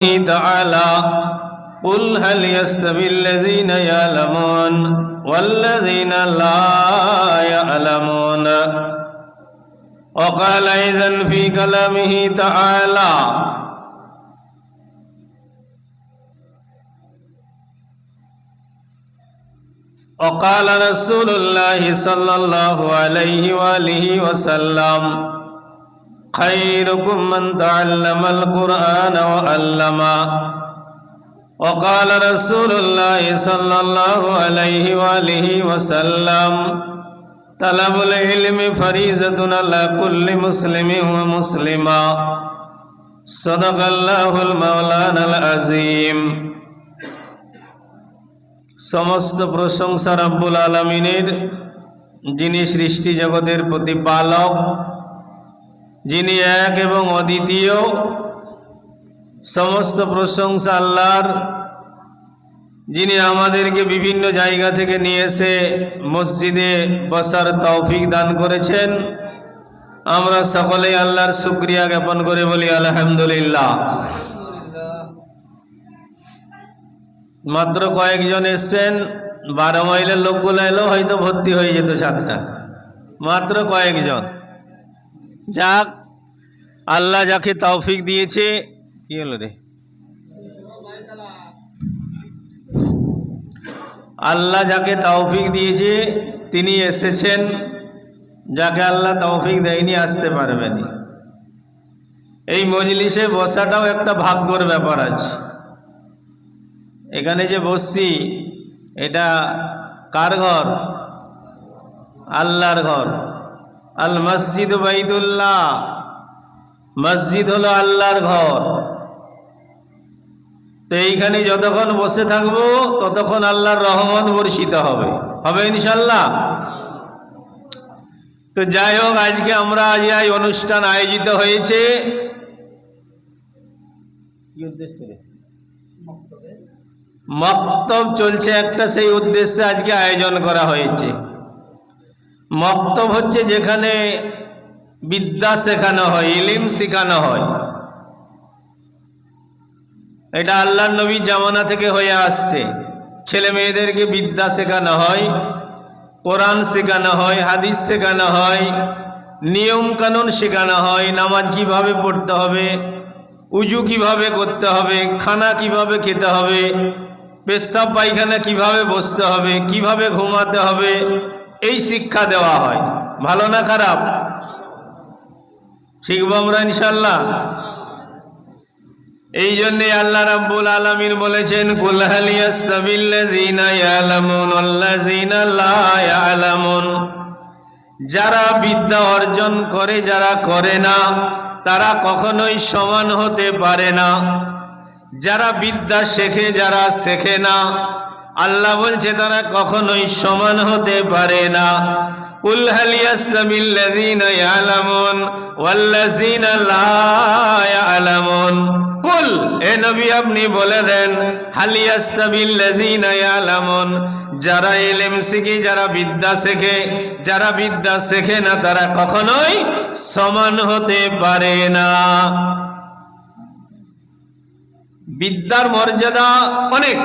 تعالى. قل هل يستوي الذين يعلمون والذين لا يعلمون؟ وقال إذن في كلامه تعالى. وقال رسول الله صلى الله عليه وآله وسلم. خيركم من تعلم القرآن وعلمه وقال رسول الله صلى الله عليه وآله وسلم طلب العلم فريزة على كل مسلم ومسلمة صدق الله المولانا العظيم সমস্ত প্রশংসা রব্বুল আলমিনের যিনি সৃষ্টি জগতের প্রতিপালক যিনি এক এবং অদ্বিতীয়, সমস্ত প্রশংসা আল্লাহর। যিনি আমাদেরকে বিভিন্ন জায়গা থেকে নিয়ে এসে মসজিদে বসার তৌফিক দান করেছেন। আমরা সকলেই আল্লাহর শুক্রিয়া জ্ঞাপন করে বলি, আলহামদুলিল্লাহ। মাত্র কয়েকজন এসছেন, বারো মাইলের লোকগুলো এলো, হয়তো ভর্তি হয়ে যেত সাতটা। মাত্র কয়েকজন। যাক, আল্লাহ যাকে তৌফিক দিয়েছে, কি হলো রে? আল্লাহ যাকে তৌফিক দিয়েছে, তিনি এসেছেন, যাকে আল্লাহ তৌফিক দেয়নি, আসতে পারবেনি। এই মজলিসে বসাটাও একটা ভাগ্যর ব্যাপার আছে। এখানে যে বসছি, এটা কার ঘর? আল্লাহর ঘর। আল মসজিদ বাইদুল্লাহ মসজিদ হলো আল্লাহর ঘর। তো এইখানে যতক্ষণ বসে থাকব, ততক্ষণ আল্লাহর রহমত বর্ষিত হবে। হবে ইনশাল্লাহ তো যাই হোক, আজকে আমরা আজ এই অনুষ্ঠান আয়োজিত হয়েছে। মক্তব চলছে একটা সেই উদ্দেশ্যে আজকে আয়োজন করা হয়েছে। মক্তব হচ্ছে যেখানে বিদ্যা শেখানো হয়, ইলিম শেখানো হয়। এটা আল্লাহ নবী জামানা থেকে হয়ে আসছে। ছেলে মেয়েদেরকে বিদ্যা শেখানো হয়, কোরআন শেখানো হয়, হাদিস শেখানো হয়, নিয়ম কানুন শেখানো হয়, নামাজ কীভাবে পড়তে হবে, উজু কীভাবে করতে হবে, খানা কীভাবে খেতে হবে, পেশাব পায়খানা কীভাবে বসতে হবে, কীভাবে ঘুমাতে হবে শিক্ষা দেওয়া হয়। ভালো না খারাপ? শিখব আমরা ইনশাল্লাহ এই জন্যে আল্লাহ রাব্বুল আলামিন বলেছেন যারা বিদ্যা অর্জন করে, যারা করে না, তারা কখনোই সমান হতে পারে না। যারা বিদ্যা শেখে, যারা শেখে না আল্লাহ বলছে, তারা কখনোই সমান হতে পারে না। কুল হাল ইয়াস্তাবিল্লাযীনা ইয়ালামুন ওয়াল্লাযীনা লা ইয়ালামুন। কুল, এ নবী আপনি বলে দেন, হাল ইয়াস্তাবিল্লাযীনা ইয়ালামুন, যারা ইলম শিখে, যারা বিদ্যা শেখে, যারা বিদ্যা শেখে না, তারা কখনোই সমান হতে পারে না। বিদ্যার মর্যাদা অনেক।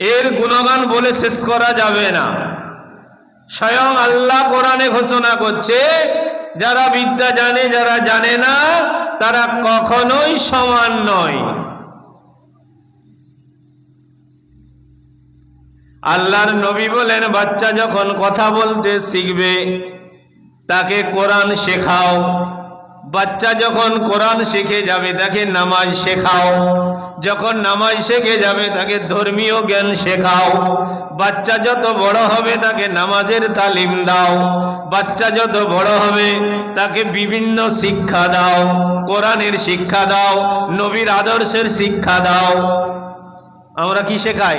এর গুণগান বলে শেষ করা যাবে না। স্বয়ং আল্লাহ কোরআনে ঘোষণা করছে, যারা বিদ্যা জানে, যারা জানে না, তারা কখনোই সমান নয়। আল্লাহর নবী বলেন, বাচ্চা যখন কথা বলতে শিখবে, তাকে কোরআন শেখাও। বাচ্চা যখন কোরআন শিখে যাবে, তাকে নামাজ শেখাও। যখন নামাজ শেখে যাবে, তাকে ধর্মীয় জ্ঞান শেখাও। বাচ্চা যত বড় হবে, তাকে নামাজের তালিম দাও। বাচ্চা যত বড় হবে, তাকে বিভিন্ন শিক্ষা দাও। কোরআনের শিক্ষা দাও, নবীর আদর্শের শিক্ষা দাও। আমরা কি শেখাই?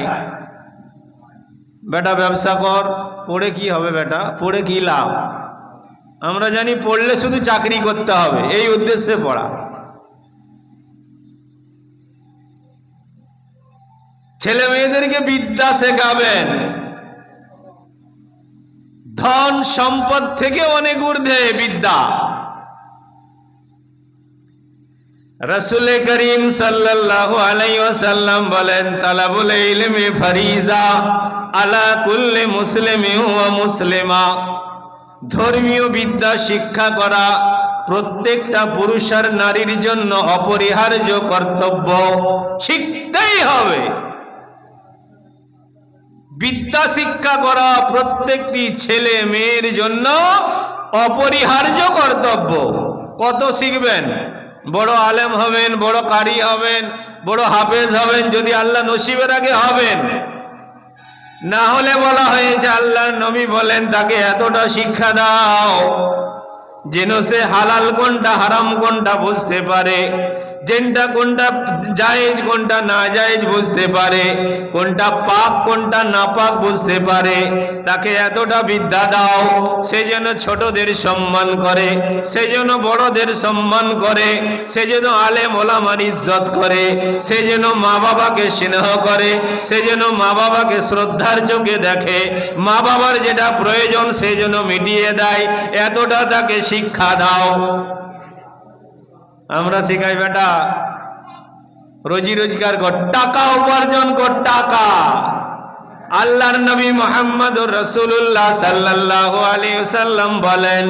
বেটা, ব্যবসা কর, পড়ে কি হবে বেটা? পড়ে কি লাভ? আমরা জানি পড়লে শুধু চাকরি করতে হবে, এই উদ্দেশ্যে পড়া। ছেলে মেয়েদেরকে বিদ্যা শেখাবেন। ধন সম্পদ থেকে অনেক ঊর্ধ্বে বিদ্যা। রসুল করিম সাল্লাল্লাহু আলাইহি ওয়াসাল্লাম বলেন, তালাবুল ইলমি ফরিজা আলা কুল্লি মুসলিমি মুসলিমা। ধর্মীয় বিদ্যা শিক্ষা করা প্রত্যেকটা পুরুষ আর নারীর জন্য অপরিহার্য কর্তব্য। শিখতেই হবে। বিদ্যা শিক্ষা করা প্রত্যেকটি ছেলে মেয়ের জন্য অপরিহার্য কর্তব্য। কত শিখবেন? বড় আলেম হবেন, বড় কারি হবেন, বড় হাফেজ হবেন, যদি আল্লাহ নসিবের আগে হবেন। না হলে বলা হয়েছে, আল্লাহর নবী বলেন, তাকে এতটা শিক্ষা দাও যেন সে হালাল কোনটা, হারাম কোনটা বুঝতে পারে। যেনটা কোনটা জায়েজ, কোনটা না জায়েজ বুঝতে পারে। কোনটা পাক কোনটা না পাক বুঝতে পারে। তাকে এতটা বিদ্যা দাও, সে যেন ছোটদের সম্মান করে, সে যেন বড়দের সম্মান করে, সে যেন আলেম ওলামার ইজ্জত করে, সে যেন মা বাবাকে স্নেহ করে, সে যেন মা বাবাকে শ্রদ্ধার চোখে দেখে মা বাবার যেটা প্রয়োজন সে যেন মিটিয়ে দেয়, এতটা তাকে শিক্ষা দাও। আমরা শেখাই, বেটা। রোজি রোজগার কর, টাকা উপার্জন কর, টাকা। আল্লাহর নবী মোহাম্মদ রসুল্লাহ সাল্লাহ আলী সাল্লাম বলেন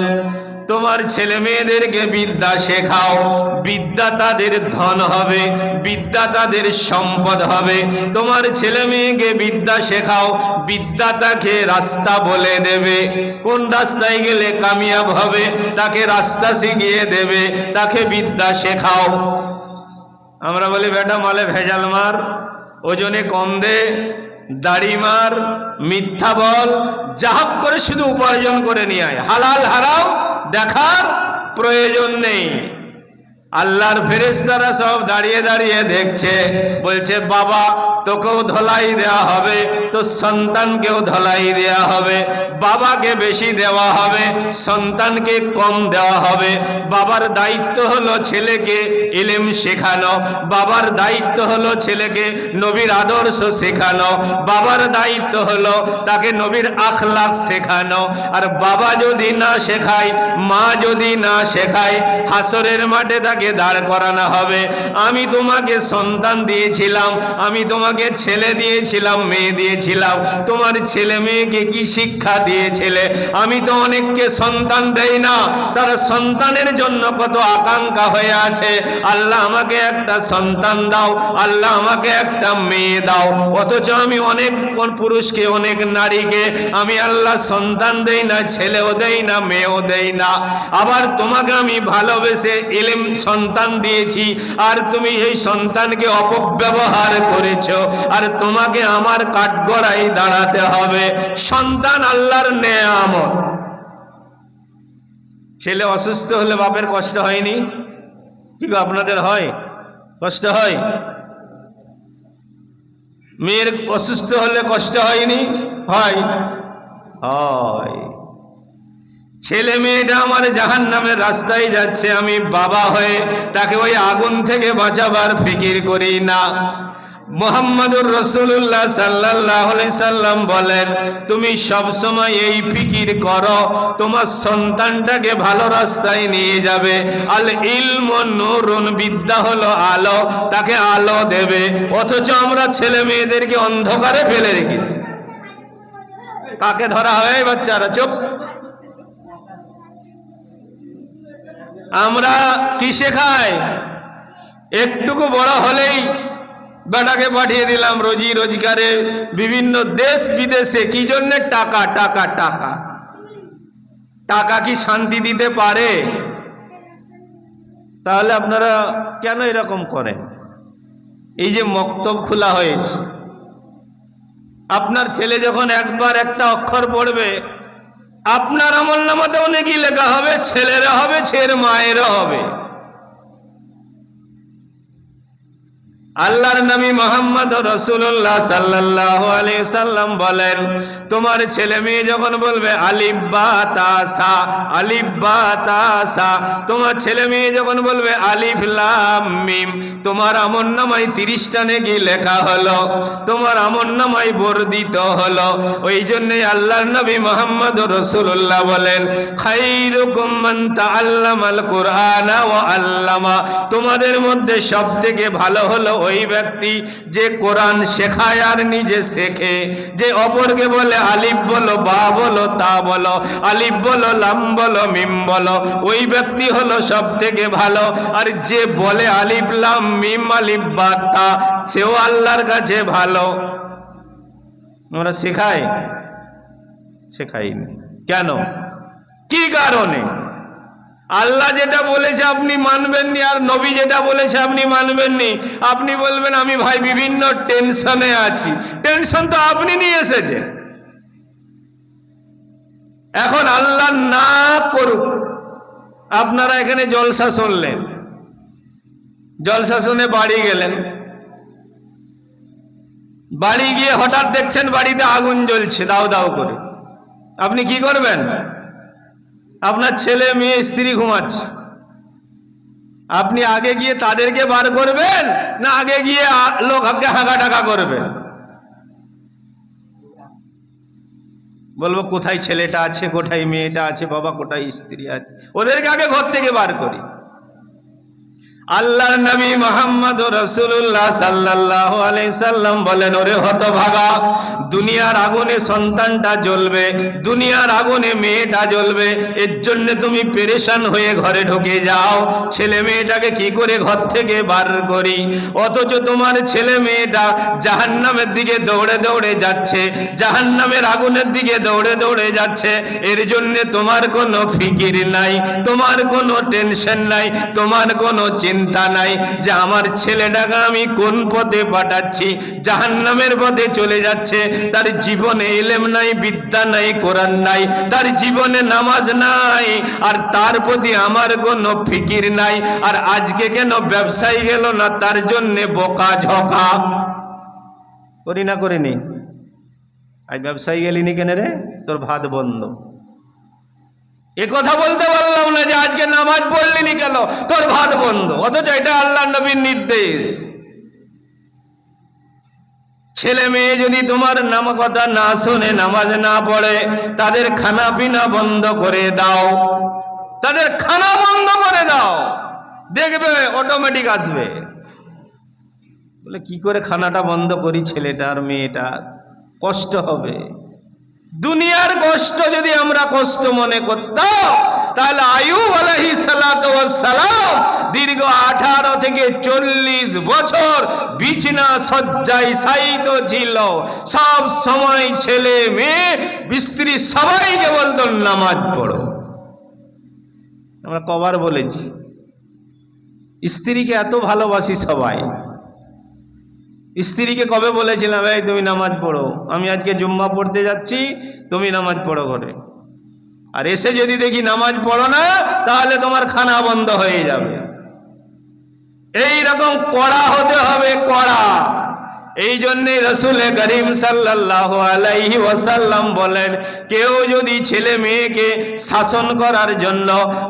তোমার ছেলে মেয়েদেরকে বিদ্যা শেখাও। বিদ্যা তাদের ধন হবে, বিদ্যা তাদের সম্পদ হবে। তোমার ছেলে মেয়েকে বিদ্যা শেখাও, বিদ্যা তাকে রাস্তা বলে দেবে। কোন রাস্তায় গেলে কামিয়াব হবে, তাকে রাস্তা শিখিয়ে দেবে, তাকে বিদ্যা শেখাও। আমরা বলি, বেটা, মালে ভেজাল মার, ওজনে কম দে। দাড়ি মার মিথ্যা বল যাহক করে শুধু উপার্জন করে নিয়ে হালাল হারাও দেখার প্রয়োজন নেই। আল্লাহর ফেরেশতারা সব দাঁড়িয়ে দাঁড়িয়ে দেখছে। বলছে, বাবা, তোকেও ধলাই দেওয়া হবে তো সন্তানকেও ধলাই দেওয়া হবে, বাবাকে বেশি দেওয়া হবে, সন্তানকে কম দেওয়া হবে। বাবার দায়িত্ব হলো ছেলেকে ইলেম শেখানো, বাবার দায়িত্ব হলো ছেলেকে নবীর আদর্শ শেখানো, বাবার দায়িত্ব হলো তাকে নবীর আখলাখ শেখানো। আর বাবা যদি না শেখায়, মা যদি না শেখায়, হাসরের মাঠে তাকে দাঁড় করানো হবে। আমি তোমাকে সন্তান দিয়েছিলাম, আমি তোমাকে ছেলে দিয়েছিলাম, মেয়ে দিয়েছিলাম। তোমার ছেলে মেয়েকে কি শিক্ষা দিয়েছিলে? আমি তো অনেককে সন্তান দেই না, তারা সন্তানের জন্য কত আকাঙ্ক্ষা হয়ে আছে। আল্লাহ আমাকে একটা সন্তান দাও, আল্লাহ আমাকে একটা মেয়ে দাও। অথচ আমি অনেক পুরুষকে, অনেক নারীকে আমি আল্লাহ সন্তান দেই না, ছেলেও দেই না, মেয়েও দেই না। আবার তোমাকে আমি ভালোবেসে এলেম সন্তান দিয়েছি, আর তুমি এই সন্তানকে অপব্যবহার করেছ, আর তোমাকে আমার কাঠগড়াই দাঁড়াতে হবে। সন্তান আল্লাহর নেয়ামত। ছেলে অসুস্থ হলে বাপের কষ্ট হয়নি? কি আপনাদের হয়? কষ্ট হয়? মেয়ের অসুস্থ হলে কষ্ট হয়নি? হয়। হয়। ছেলে মেয়েটা আমার জাহান নামের রাস্তায় যাচ্ছে, আমি বাবা হয়ে তাকে ওই আগুন থেকে বাঁচাবার ফিকির করি না। মোহাম্মদুর রসুল্লাহ সাল্লাহ সাল্লাম বলেন, তুমি সব সময় এই ফিকির করো, তোমার সন্তানটাকে ভালো রাস্তায় নিয়ে যাবে। আল ইলম নুরুন, বিদ্যা হলো আলো, তাকে আলো দেবে। অথচ আমরা ছেলে মেয়েদেরকে অন্ধকারে ফেলে রেখেছি। কাকে ধরা হয় বাচ্চারা? চুপ। আমরা কি শেখাই একটুকু বড় হলেই বেটাকে পাঠিয়ে দিলাম রোজি রোজগারে। বিভিন্ন দেশ বিদেশে, কি জন্য? টাকা টাকা টাকা। টাকা কি শান্তি দিতে পারে? তাহলে আপনারা কেন এরকম করেন? এই যে মক্তব খোলা হয়েছে। আপনার ছেলে যখন একবার একটা অক্ষর পড়বে আপনার আমল নামাতেও নাকি লেখা হবে ছেলেরা হবে ছেলের মায়েরা হবে। আল্লাহর নবী মোহাম্মদ রসুল্লাহ সাল্লাহ সাল্লাম বলেন, তোমার ছেলে মেয়ে যখন বলবে আলিব্বা তাসা আলিব্বা তাসা তোমার ছেলে মেয়ে যখন বলবে, আলিফ লাম মিম, তোমার আমন নামাই তিরিশটা নেকি লেখা হলো, তোমার আমন নামাই বর্ধিত হলো। ওই জন্যে আল্লাহর নবী মোহাম্মদ রসুল্লাহ বলেন, খাইরুকুম মান তাআল্লামাল কুরআনা ওয়া আল্লামা, তোমাদের মধ্যে সব থেকে ভালো হলো ওই ব্যক্তি যে কোরআন শেখায় আর নিজে শেখে, যে অপরকে বলে আলিফ বলো, বা বলো, তা বলো, আলিফ বলো, লাম বলো, মিম বলো, ওই ব্যক্তি হলো সব থেকে ভালো। আর যে বলে আলিফ, লাম, মিম, আলিফ, বা তা, সেও আল্লাহর কাছে ভালো। আমরা শেখাই শেখাইনি কেন? কি কারণে? আল্লাহ যেটা বলেছে আপনি মানবেননি আর নবী যেটা বলেছে আপনি মানবেননি। আপনি বলবেন, আমি ভাই বিভিন্ন টেনশনে আছি। টেনশন তো আপনি নিয়ে এসেছেন। এখন আল্লাহ না করুক, আপনারা এখানে জলসা শুনলেন। জলসা শুনে বাড়ি গেলেন। বাড়ি গিয়ে হঠাৎ দেখছেন বাড়িতে আগুন জ্বলছে, দাও দাও করে। আপনি কি করবেন? আপনার ছেলে, মেয়ে, স্ত্রী ঘুমাচ্ছে। আপনি আগে গিয়ে তাদেরকে বার করবেন না আগে গিয়ে লোক আগে হাঁকা টাকা করবেন বলব, কোথায় ছেলেটা আছে, কোথায় মেয়েটা আছে, বাবা, কোথায় স্ত্রী আছে? ওদেরকে আগে ঘর থেকে বার করি। আল্লাহর নবী মোহাম্মদ রসুল্লাহ আলাইহি সাল্লাম বলেন, ওরে হতভাগা, দুনিয়ার আগুনে সন্তানটা জ্বলবে, দুনিয়ার আগুনে মেয়েটা জ্বলবে, এর জন্য তুমি পেরেশান হয়ে ঘরে ঢুকে যাও। ছেলে মেয়েটাকে কি করে ঘর থেকে বার করি? অথচ তোমার ছেলে মেয়েটা জাহান্নামের দিকে দৌড়ে দৌড়ে যাচ্ছে, জাহান্নামের আগুনের দিকে দৌড়ে দৌড়ে যাচ্ছে। এর জন্য তোমার কোনো ফিকির নাই, তোমার কোনো টেনশন নাই, তোমার কোনো চিন্তা নাই যে আমার ছেলেটাকে আমি কোন পথে পাঠাচ্ছি? জাহান্নামের পথে চলে যাচ্ছে। তার জীবনে এলেম নাই, বিদ্যা নাই, কোরআন নাই। তার জীবনে নামাজ নাই। আর তার প্রতি আমার কোনো ফিকির নাই। আর আজকে কেন ব্যবসায়ী গেল না? তার জন্যে বোকা ঝকা। করি না করিনি? আজ ব্যবসায়ী গেলিনি কেন রে? তোর ভাত বন্ধ। এ কথা বলতে পারলাম না যে আজকে নামাজ পড়লিনি কেন? তোর ভাত বন্ধ। অথচ এটা আল্লাহ নবীর নির্দেশ। ছেলে মেয়ে যদি তোমার নাম কথা না শোনে নামাজ না পড়ে, তাদের খানা পিনা বন্ধ করে দাও। তাদের খানা বন্ধ করে দাও। দেখবে অটোমেটিক আসবে। বলে, কি করে খানাটা বন্ধ করি ছেলেটার মেয়েটার কষ্ট হবে। দুনিয়ার কষ্ট যদি আমরা কষ্ট মনে করতাম, তাহলে আয়ুব আলাহি সালাম দীর্ঘ আঠারো থেকে চল্লিশ বছর বিছনা শয্যায় সাইত ছিল। সব সময় ছেলে মেয়ে, স্ত্রী সবাইকে বলতো, নামাজ পড়ো। আমরা কবার বলেছি, স্ত্রীকে এত ভালোবাসি সবাই। স্ত্রীকে কবে বলেছিলাম, এই তুমি নামাজ পড়ো, আমি আজকে জুম্মা পড়তে যাচ্ছি, তুমি নামাজ পড়ো ঘরে। আর এসে যদি দেখি নামাজ পড়ো না, তাহলে তোমার খানা বন্ধ হয়ে যাবে। এই রকম কড়া হতে হবে, কড়া। এই জন্যে রসুল করিম সাল্লাহ আলাইহি ওয়াসাল্লাম বলেন, কেউ যদি ছেলে মেয়েকে শাসন করার জন্য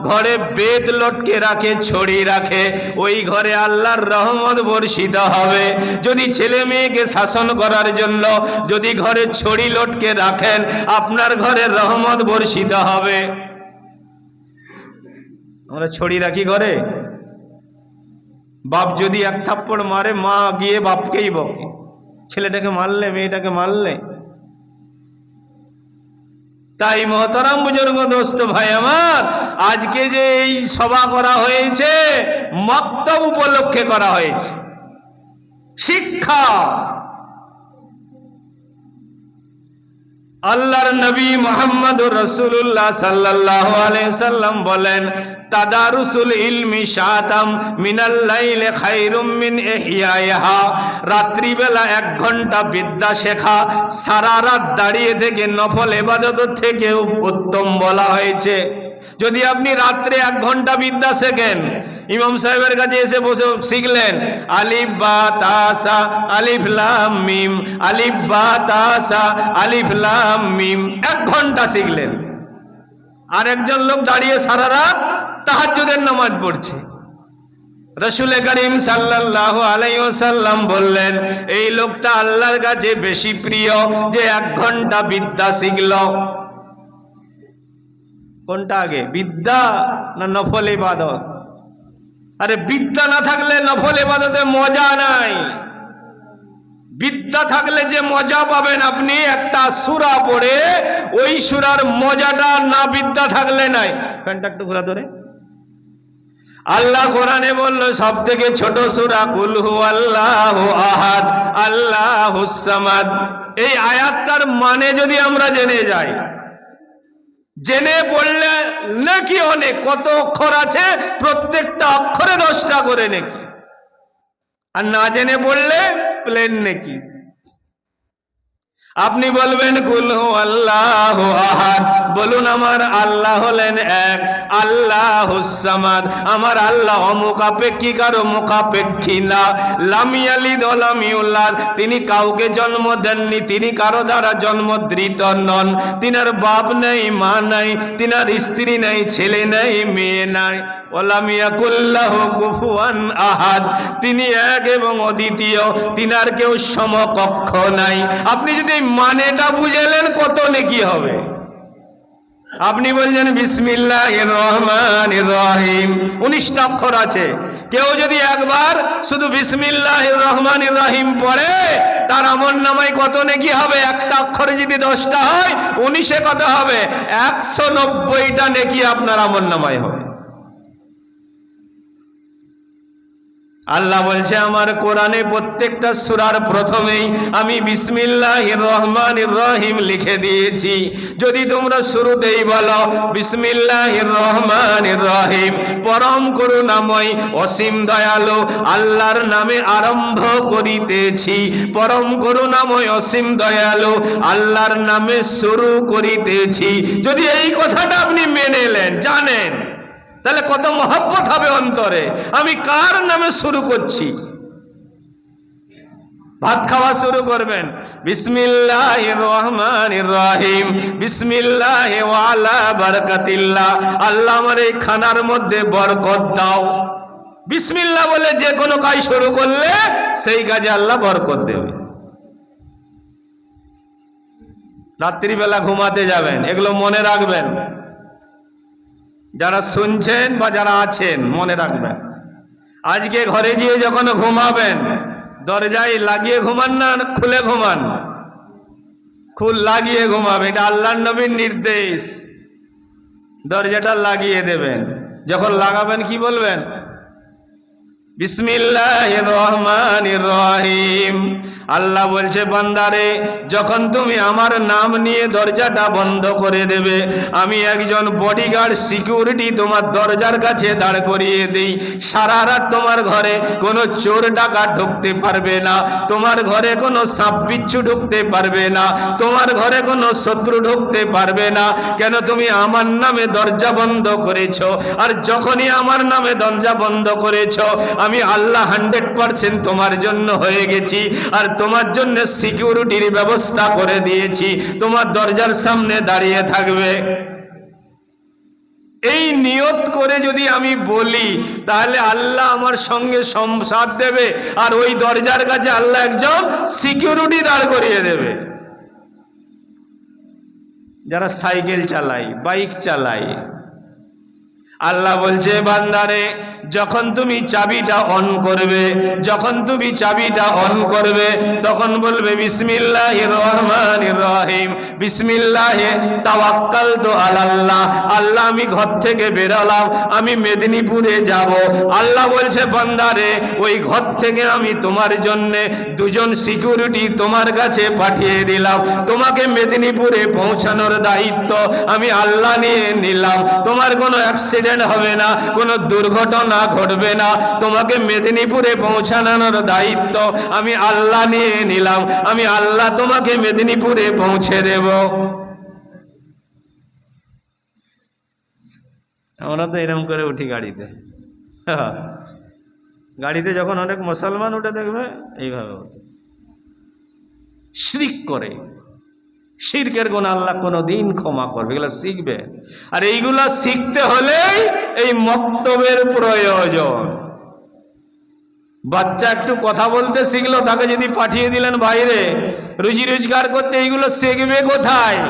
ঘরে বেদ লটকে রাখে ছড়ি রাখে, ওই ঘরে আল্লাহর রহমত বর্ষিত হবে। যদি ছেলে মেয়েকে শাসন করার জন্য যদি ঘরে ছড়ি লটকে রাখেন, আপনার ঘরে রহমত বর্ষিত হবে। আমরা ছড়ি রাখি ঘরে? বাপ যদি এক থাপ্পড় মারে, মা গিয়ে বাপকেই বকে। ছেলেটাকে মারলে, মেয়েটাকে মারলে। তাই মহতারাম বুজুর্গ দোস্ত ভাই আমার, আজকে যে এই সভা করা হয়েছে, মক্তব উপলক্ষে করা হয়েছে। শিক্ষা। আল্লাহর নবী মোহাম্মদ রসুল্লাহ সাল্লাহ সাল্লাম বলেন, তাদারুসুল ইলমি শাতাম মিনাল্লাইলে খাইরুম মিন ইহইয়াহা রাত্রিবেলা এক ঘণ্টা বিদ্যা শেখা, সারা রাত দাঁড়িয়ে থেকে নফল ইবাদত থেকেও উত্তম বলা হয়েছে। যদি আপনি রাত্রে এক ঘণ্টা বিদ্যা শেখেন ইমাম সাহেবের কাছে এসে বসে শিখলেন, আলিফ বা তাসা আলিফ লাম মিম, আলিফ বা তাসা আলিফ লাম মিম, এক ঘণ্টা শিখলেন। আর একজন লোক দাঁড়িয়ে সারা রাত তাহাজ্জুদের নামাজ পড়ছে। রসুল করিম সাল্লাল্লাহু আলাইহি ওয়াসাল্লাম বললেন, এই লোকটা আল্লাহর কাছে বেশি প্রিয় যে এক ঘণ্টা বিদ্যা শিখল। কোনটা আগে, বিদ্যা না নফল ইবাদত? আরে বিদ্যা না থাকলে নফল এবাদতে মজা নাই। বিদ্যা থাকলে যে মজা পাবেন আপনি একটা সুরা পড়ে ওই সুরার মজাটা না বিদ্যা থাকলে নাই। ফ্যানটা একটু ঘোরা ধরে। আল্লাহ কোরআনে বলল সব থেকে ছোট সুরা কুলহু আল্লাহ আহাদ আল্লাহ এই আয়াতটার মানে যদি আমরা জেনে যাই জেনে বললে নাকি অনেক, কত অক্ষর আছে, প্রত্যেকটা অক্ষরে দশটা করে নাকি? আর না জেনে বললে প্লেন নাকি? আপনি বলবেন কুলহু আল্লাহ আহাদ। বলুন, আমার আল্লাহ হলেন এক। আল্লাহ সামাদ। আমার আল্লাহ অমুখাপেক্ষী, কারও মুখাপেক্ষী না। লামিয়ালিদ লামিউল্লাদ তিনি কাউকে জন্ম দেননি, তিনি কারও দ্বারা জন্মদৃত নন। তিনার বাপ নেই, মা নাই, তিনার স্ত্রী নেই, ছেলে নেই, মেয়ে নাই। আহাদ। তিনি এক এবং অদ্বিতীয়। তিনার কেউ সমকক্ষ নাই। আপনি যদি মানেটা বুঝেলেন কত নেকি হবে। আপনি বলছেন বিসমিল্লাহ রহমান রহিম। উনিশটা অক্ষর আছে। কেউ যদি একবার শুধু বিসমিল্লাহ রহমান রহিম পড়ে, তার আমল নামায় কত নেকি হবে? একটা অক্ষরে যদি দশটা হয়, উনিশে কত হবে? একশো নব্বইটা নেকি আপনার আমল নামায় হবে। আল্লাহ বলছে, আমার কোরআনে প্রত্যেকটা সুরার প্রথমেই আমি বিসমিল্লাহ রহমান রহিম লিখে দিয়েছি। যদি তোমরা শুরুতেই বলো বিসমিল্লাহ রহমান রহিম পরম করুণাময়, অসীম দয়ালু, আল্লাহর নামে আরম্ভ করিতেছি। পরম করুণাময়, অসীম দয়ালু, আল্লাহর নামে শুরু করিতেছি। যদি এই কথাটা আপনি মেনে নেন, জানেন তাহলে কত মহব্বত হবে অন্তরে? আমি কার নামে শুরু করছি? ভাত খাওয়া শুরু করবেন। বিসমিল্লাহ রহমান রহিম। বিসমিল্লাহ ওয়ালা বরকতিল্লাহ আল্লাহ আমার এই খানার মধ্যে বরকত দাও। বিসমিল্লাহ বলে যে কোনো কাজ শুরু করলে সেই কাজে আল্লাহ বরকত দেবে। রাত্রিবেলা ঘুমাতে যাবেন, এগুলো মনে রাখবেন। যারা শুনছেন বা যারা আছেন, মনে রাখবেন। আজকে ঘরে গিয়ে যখন ঘুমাবেন, দরজায় লাগিয়ে ঘুমান না, খুলে ঘুমান? খুল, লাগিয়ে ঘুমাবে। এটা আল্লাহ নবীর নির্দেশ। দরজাটা লাগিয়ে দেবেন। যখন লাগাবেন, কি বলবেন? বিসমিল্লাহ রহমান রহিম। আল্লাহ বলছে, বান্দারে, যখন তুমি আমার নাম নিয়ে দরজাটা বন্ধ করে দেবে, আমি একজন বডিগার্ড সিকিউরিটি তোমার দরজার কাছে দাঁড় করিয়ে দিই। সারা রাত তোমার ঘরে কোনো চোর ডাকা ঢুকতে পারবে না, তোমার ঘরে কোনো সাপ বিচ্ছু ঢুকতে পারবে না, তোমার ঘরে কোনো শত্রু ঢুকতে পারবে না। কেন তুমি আমার নামে দরজা বন্ধ করেছ? আর যখনই আমার নামে দরজা বন্ধ করেছ, আমি আল্লাহ হান্ড্রেড পার্সেন্ট তোমার জন্য হয়ে গেছি। আর তোমার জন্য সিকিউরিটির ব্যবস্থা করে দিয়েছি। তোমার দরজার সামনে দাঁড়িয়ে থাকবে। এই নিয়ত করে যদি আমি বলি, তাহলে আল্লাহ আমার সঙ্গে সাথ দেবে আর ওই দরজার কাছে আল্লাহ একজন সিকিউরিটি দাঁড় করিয়ে দেবে। যারা সাইকেল চালায়, বাইক চালায়, আল্লাহ বলছে, বান্দারে যখন তুমি চাবিটা অন করবে, যখন তুমি চাবিটা অন করবে, তখন বলবে বিসমিল্লাহ রহমান রহিম, বিসমিল্লাহ তাওয়াক্কাল তো আল্লাহ আল্লাহ আমি ঘর থেকে বেরালাম, আমি মেদিনীপুরে যাব। আল্লাহ বলছে বন্দারে ওই ঘর থেকে আমি তোমার জন্য দুজন সিকিউরিটি তোমার কাছে পাঠিয়ে দিলাম। তোমাকে মেদিনীপুরে পৌঁছানোর দায়িত্ব আমি আল্লাহ নিয়ে নিলাম। তোমার কোনো অ্যাক্সিডেন্ট হবে না, কোনো দুর্ঘটনা ঘটবে না। তোমাকে মেদিনীপুরে পৌঁছানোর দায়িত্ব আমি আল্লাহ নিয়ে নিলাম। আমি আল্লাহ তোমাকে মেদিনীপুরে পৌঁছে দেব। আমরা তো এরকম করে উঠি গাড়িতে। গাড়িতে যখন অনেক মুসলমান উঠে দেখবে, এইভাবে। শিরিক করে। শিরকের গুণ আল্লাহ কোনো দিন ক্ষমা করবে। এগুলো শিখবে। আর এইগুলা শিখতে হলেই এই মক্তবের প্রয়োজন। বাচ্চা একটু কথা বলতে শিখলো, তাকে যদি পাঠিয়ে দিলেন বাইরে, রুজি রোজগার করতে, এইগুলো শিখবে কোথায়?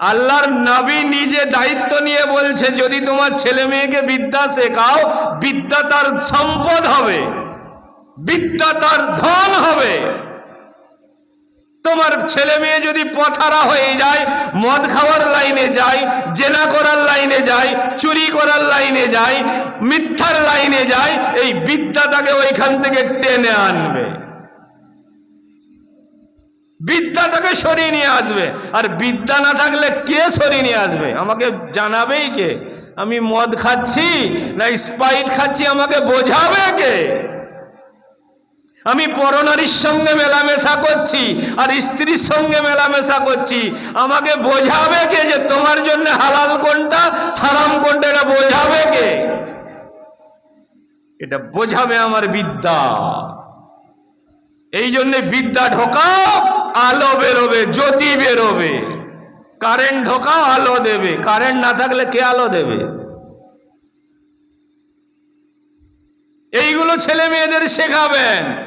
আল্লাহর নবী নিজে দায়িত্ব নিয়ে বলছে, যদি তোমার ছেলে মেয়েকে বিদ্যা শেখাও, বিদ্যা তার সম্পদ হবে, বিদ্যা তার ধন হবে। তোমার ছেলে মেয়ে যদি পথারা হয়ে যায়, মদ খাওয়ার লাইনে যায়, জেনা করার লাইনে যায়, চুরি করার লাইনে যায়, মিথ্যার লাইনে যায়, এই বিদ্যা তাকে ওইখান থেকে টেনে আনবে। বিদ্যা তাকে সরিয়ে নিয়ে আসবে। আর বিদ্যা না থাকলে কে সরিয়ে নিয়ে আসবে? আমাকে জানাবেই কে? আমি মদ খাচ্ছি, না স্পাইট খাচ্ছি, আমাকে বোঝাবে কে? আমি পরনারীর সঙ্গে মেলামেশা করছি আর স্ত্রীর সঙ্গে মেলামেশা করছি। আমাকে বোঝাবে কে যে তোমার জন্য হালাল কোনটা, হারাম কোনটা, এটা বোঝাবে কে? এটা বোঝাবে আমার বিদ্যা। এই জন্য বিদ্যা ঢোকাও, আলো বেরোবে, জ্যোতি বেরোবে। কারেন্ট ঢোকাও, আলো দেবে। কারেন্ট না থাকলে কে আলো দেবে? এইগুলো ছেলে মেয়েদের শেখাবেন।